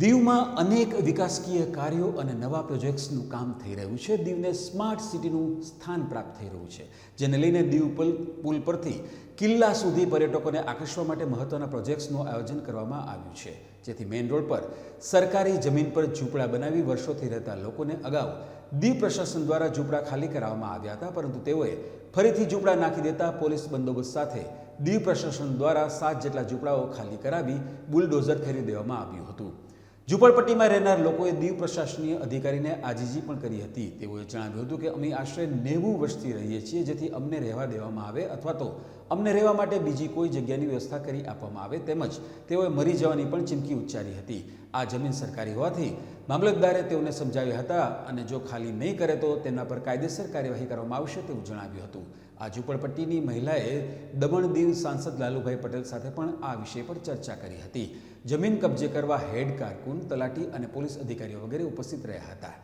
દીવમાં અનેક વિકાસકીય કાર્યો અને નવા પ્રોજેક્ટ્સનું કામ થઈ રહ્યું છે. દીવને સ્માર્ટ સિટીનું સ્થાન પ્રાપ્ત થઈ રહ્યું છે, જેને લઈને દીવ પુલ પુલ પરથી કિલ્લા સુધી પર્યટકોને આકર્ષવા માટે મહત્વના પ્રોજેક્ટ્સનું આયોજન કરવામાં આવ્યું છે. જેથી મેઇન રોડ પર સરકારી જમીન પર ઝૂંપડા બનાવી વર્ષોથી રહેતા લોકોને અગાઉ દીવ પ્રશાસન દ્વારા ઝૂંપડા ખાલી કરાવવામાં આવ્યા હતા, પરંતુ તેઓએ ફરીથી ઝૂંપડા નાખી દેતા પોલીસ બંદોબસ્ત સાથે દીવ પ્રશાસન દ્વારા સાત જેટલા ઝૂંપડાઓ ખાલી કરાવી બુલડોઝર ફેરી દેવામાં આવ્યું હતું. ઝૂંપડપટ્ટીમાં રહેનાર લોકોએ દીવ પ્રશાસનીય અધિકારીને આજીજી પણ કરી હતી. તેઓએ જણાવ્યું હતું કે, અમે આશરે નેવું વર્ષથી રહીએ છીએ, જેથી અમને રહેવા દેવામાં આવે અથવા તો અમને રહેવા માટે બીજી કોઈ જગ્યાની વ્યવસ્થા કરી આપવામાં આવે. તેમજ તેઓએ મરી જવાની પણ ચીમકી ઉચ્ચારી હતી. આ જમીન સરકારી હોવાથી મામલતદારે તેઓને સમજાવ્યા હતા અને જો ખાલી નહીં કરે તો તેમના પર કાયદેસર કાર્યવાહી કરવામાં આવશે તેવું જણાવ્યું હતું. આ ઝૂંપડપટ્ટીની મહિલાએ દમણ દીવ સાંસદ લાલુભાઈ પટેલ સાથે પણ આ વિષય પર ચર્ચા કરી હતી. જમીન કબજે કરવા હેડ, કારકુન, તલાટી અને પોલીસ અધિકારીઓ વગેરે ઉપસ્થિત રહ્યા હતા.